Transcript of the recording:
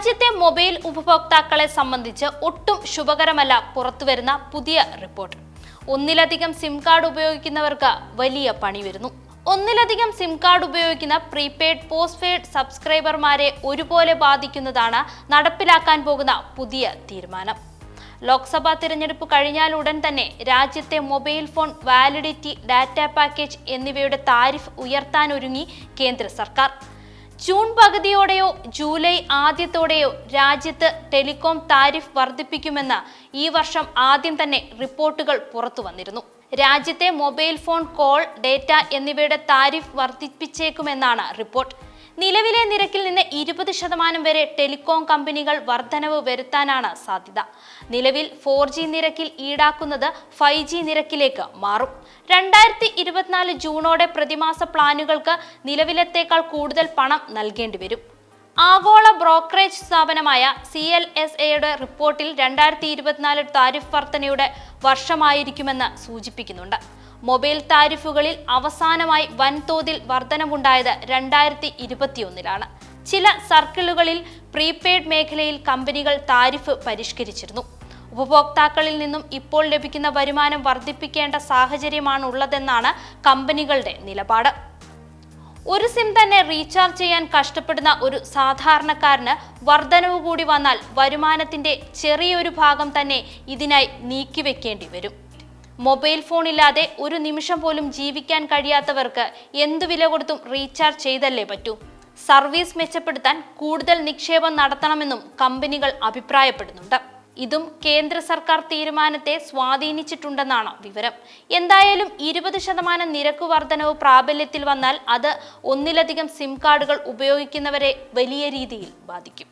രാജ്യത്തെ മൊബൈൽ ഉപഭോക്താക്കളെ സംബന്ധിച്ച് ഒട്ടും ശുഭകരമല്ല പുറത്തുവരുന്ന പുതിയ റിപ്പോർട്ട്. ഒന്നിലധികം സിം കാർഡ് ഉപയോഗിക്കുന്നവർക്ക് വലിയ പണി വരുന്നു. ഒന്നിലധികം സിം കാർഡ് ഉപയോഗിക്കുന്ന പ്രീപെയ്ഡ് പോസ്റ്റ് പെയ്ഡ് സബ്സ്ക്രൈബർമാരെ ഒരുപോലെ ബാധിക്കുന്നതാണ് നടപ്പിലാക്കാൻ പോകുന്ന പുതിയ തീരുമാനം. ലോക്സഭാ തിരഞ്ഞെടുപ്പ് കഴിഞ്ഞാൽ ഉടൻ തന്നെ രാജ്യത്തെ mobile phone validity data package എന്നിവയുടെ താരിഫ് ഉയർത്താനൊരുങ്ങി കേന്ദ്ര സർക്കാർ. ജൂൺ പകുതിയോടെയോ ജൂലൈ ആദ്യത്തോടെയോ രാജ്യത്ത് ടെലികോം താരിഫ് വർദ്ധിപ്പിക്കുമെന്ന് ഈ വർഷം ആദ്യം തന്നെ റിപ്പോർട്ടുകൾ പുറത്തു വന്നിരുന്നു. രാജ്യത്തെ മൊബൈൽ ഫോൺ കോൾ ഡേറ്റ എന്നിവയുടെ താരിഫ് വർദ്ധിപ്പിച്ചേക്കുമെന്നാണ് റിപ്പോർട്ട്. നിലവിലെ നിരക്കിൽ നിന്ന് ഇരുപത് ശതമാനം വരെ ടെലികോം കമ്പനികൾ വർധനവ് വരുത്താനാണ് സാധ്യത. നിലവിൽ ഫോർ ജി നിരക്കിൽ ഈടാക്കുന്നത് ഫൈവ് ജി നിരക്കിലേക്ക് മാറും. രണ്ടായിരത്തി ഇരുപത്തിനാല് ജൂണോടെ പ്രതിമാസ പ്ലാനുകൾക്ക് നിലവിലത്തേക്കാൾ കൂടുതൽ പണം നൽകേണ്ടി വരും. ആഗോള ബ്രോക്കറേജ് സ്ഥാപനമായ സി എൽ എസ് എയുടെ റിപ്പോർട്ടിൽ രണ്ടായിരത്തി ഇരുപത്തിനാല് താരിഫ് വർധനയുടെ വർഷമായിരിക്കുമെന്ന് സൂചിപ്പിക്കുന്നുണ്ട്. മൊബൈൽ താരിഫുകളിൽ അവസാനമായി വൻതോതിൽ വർധനവുണ്ടായത് രണ്ടായിരത്തി ഇരുപത്തിയൊന്നിലാണ് ചില സർക്കിളുകളിൽ പ്രീപെയ്ഡ് മേഖലയിൽ കമ്പനികൾ താരിഫ് പരിഷ്കരിച്ചിരുന്നു. ഉപഭോക്താക്കളിൽ നിന്നും ഇപ്പോൾ ലഭിക്കുന്ന വരുമാനം വർദ്ധിപ്പിക്കേണ്ട സാഹചര്യമാണ് ഉള്ളതെന്നാണ് കമ്പനികളുടെ നിലപാട്. ഒരു സിം തന്നെ റീചാർജ് ചെയ്യാൻ കഷ്ടപ്പെടുന്ന ഒരു സാധാരണക്കാരന് വർധനവ് കൂടി വന്നാൽ വരുമാനത്തിന്റെ ചെറിയൊരു ഭാഗം തന്നെ ഇതിനായി നീക്കിവെക്കേണ്ടി വരും. മൊബൈൽ ഫോൺ ഇല്ലാതെ ഒരു നിമിഷം പോലും ജീവിക്കാൻ കഴിയാത്തവർക്ക് എന്തു വില കൊടുത്തും റീചാർജ് ചെയ്തല്ലേ പറ്റൂ? സർവീസ് മെച്ചപ്പെടുത്താൻ കൂടുതൽ നിക്ഷേപം നടത്തണമെന്നും കമ്പനികൾ അഭിപ്രായപ്പെടുന്നുണ്ട്. ഇതും കേന്ദ്ര സർക്കാർ തീരുമാനത്തെ സ്വാധീനിച്ചിട്ടുണ്ടെന്നാണ് വിവരം. എന്തായാലും ഇരുപത് ശതമാനം നിരക്ക് വർധനവ് പ്രാബല്യത്തിൽ വന്നാൽ അത് ഒന്നിലധികം സിം കാർഡുകൾ ഉപയോഗിക്കുന്നവരെ വലിയ രീതിയിൽ ബാധിക്കും.